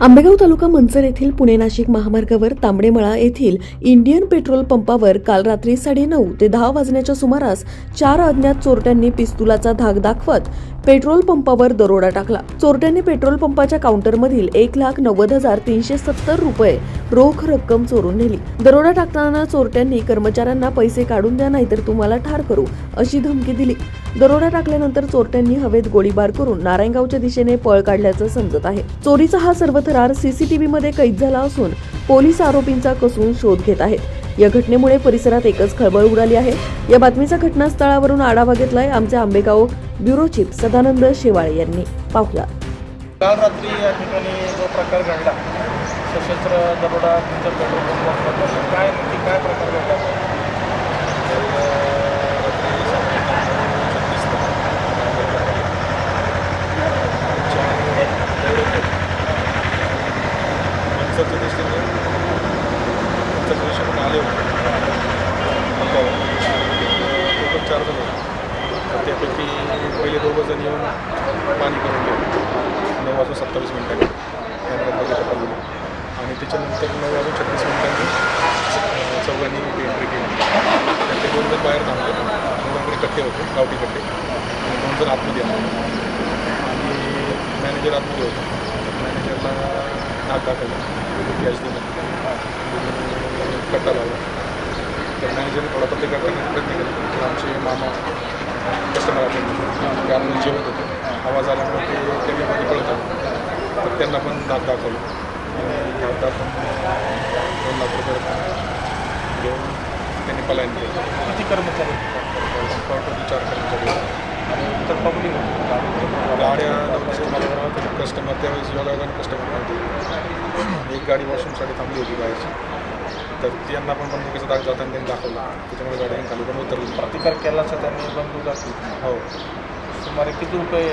आंबेगाव तालुका मंचर येथील पुणे नाशिक महामार्गावर तांबडेमळा येथील इंडियन पेट्रोल पंपावर काल रात्री साडेनऊ ते दहा वाजण्याच्या सुमारास चार अज्ञात चोरट्यांनी पिस्तुलाचा धाक दाखवत पेट्रोल पंपावर दरोडा टाकला. चोरट्यांनी पेट्रोल पंपाच्या काउंटरमधील एक लाख नव्वद हजार तीनशे सत्तर रुपये रोख रक्कम चोरून नेली. दरोडा टाकताना चोरट्यांनी कर्मचाऱ्यांना पैसे काढून द्या नाहीतर तुम्हाला ठार करू अशी धमकी दिली. दरोडा टाकल्यानंतर चोरट्यांनी हवेत गोळीबार करून नारायणगावच्या दिशेने पळ काढल्याचं समजत आहे. चोरीचा हा सर्व थरार सीसीटीव्ही मध्ये कैद झाला असून पोलीस आरोपींचा कसून शोध घेत आहेत. या घटनेमुळे परिसरात एकच खळबळ उडाली आहे. या बातमीचा घटनास्थळावरून आढावा घेतलाय आमचे आंबेगाव ब्युरो चीफ सदानंद शेवाळे यांनी. पाहुला काल रात्री या ठिकाणी जो प्रकार घडला सशस्त्र दरोडा काय काय प्रकार घडला? मनसरच्या दृष्टीने आले होते पंपावर टोटल चार जण होते तर त्यापैकी पहिले दोघं जण येऊन पाणी करून गेले नऊ वाजून सत्तावीस मिनिटांनी कॅमेऱ्यात बघितलं पाहिजे आणि त्याच्यानंतर नऊ वाजून छत्तीस मिनिटांनी चौघांनी एंट्री केली त्यातले दोन जण बाहेर थांबले दोघांकडे कट्टे होते गावठी कट्टे आणि दोन जण आतमध्ये आले आणि मॅनेजर आतमध्ये होता मॅनेजरला नाक दाखवला कॅश दिला कट्टा लावला तर मॅनेजरने थोडा प्रतिकार करण्याचा प्रयत्न केला तर आमचे मामा कस्टमर आपण त्यामुळे जेवत होते आवाज आल्यामुळे ते कॅबिनमध्ये पळत आले तर त्यांना पण दात दाखवलं आणि दात दाखवून दोन लाख रुपये घेऊन त्यांनी पलायन केलं किती कर्मचारी चार कर्मचारी आणि तर पब्लिक होती गाड्या लावण्याचे मला कस्टमर त्यावेळेस योगायोगाने कस्टमर नव्हते. एक गाडी वॉशरूमसाठी थांबली होती बाहेरची. तर त्यांना पण बंदुकीचा दाग जाताना त्यांनी दाखवला. त्याच्यामुळे गाडी खाली पण उतरली प्रतिकार केलाचा त्यांनी बंदूक दाखवली. हो. सुमारे किती रुपये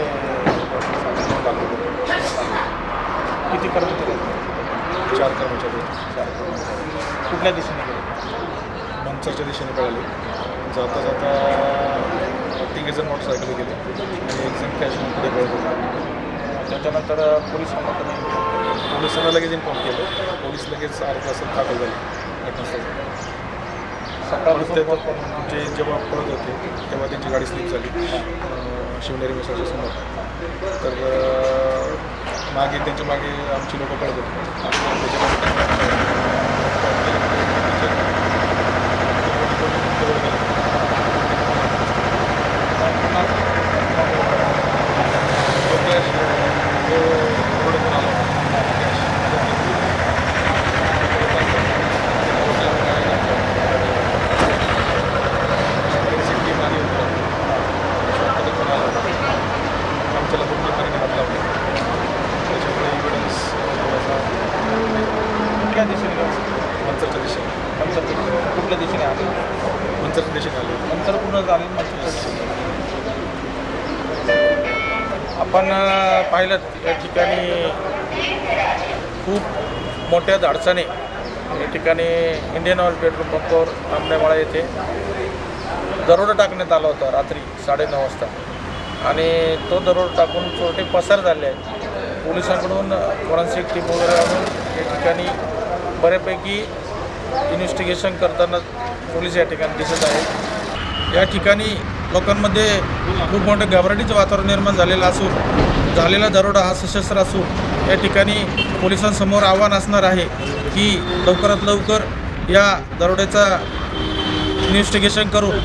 किती कर्मचारी होते? चार कर्मचारी होते. चार कर्मचारी. कुठल्या दिशेने गेले? मनसरच्या दिशेने पळाले. जाता जाता तिघे जण मोटरसायकल गेले. आणि एक जण कॅश पुढे पळत होते. त्याच्यानंतर पोलीस पोलिसांना लगेच इन्फॉर्म केलं. पोलीस लगेच अर्धा तासात दाखल झाले. घटनास्थळी. जे जेव्हा पळत होते तेव्हा त्यांची गाडी स्लिप झाली. शिवनेरी मिसळच्या समोर. तर मागे त्यांच्या मागे आमची लोकं पळत होते आमच्याला दोन लोकांनी हात लावले त्याच्यामुळे इव्हिडन्स कुठल्या दिशेने गेले मंचरच्या दिशेने नंतर कुठल्या दिशेने आले मंचर दिशेने आले. नंतर पूर्ण झाले आपण पाहिलं या ठिकाणी खूप मोठ्या धाडसाने या ठिकाणी इंडियन ऑइल पेट्रोल पंपावर आंबेवाळा येथे दरोडा टाकण्यात आला होता रात्री साडेनऊ वाजता. आणि तो दरोडा टाकून चोरटे पसार झाले आहेत. पोलिसांकडून फॉरेन्सिक टीम वगैरे आणून या ठिकाणी बऱ्यापैकी इन्व्हेस्टिगेशन करताना पोलीस या ठिकाणी दिसत आहेत या ठिकाणी लोकांमध्ये खूप मोठं घबराटीचं वातावरण निर्माण झालेलं असून झालेला दरोडा हा सशस्त्र असून या ठिकाणी पोलिसांसमोर आव्हान असणार आहे की लवकरात लवकर या दरोड्याचा इन्व्हेस्टिगेशन करून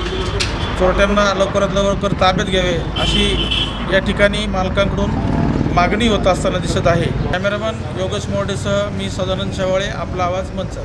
चोरट्यांना लवकरात लवकर ताब्यात घ्यावे अशी या ठिकाणी मालकांकडून मागणी होत असताना दिसत आहे. कॅमेरामन योगेश मोर्डेसह मी सदानंद शेवाळे आपला आवाज मंच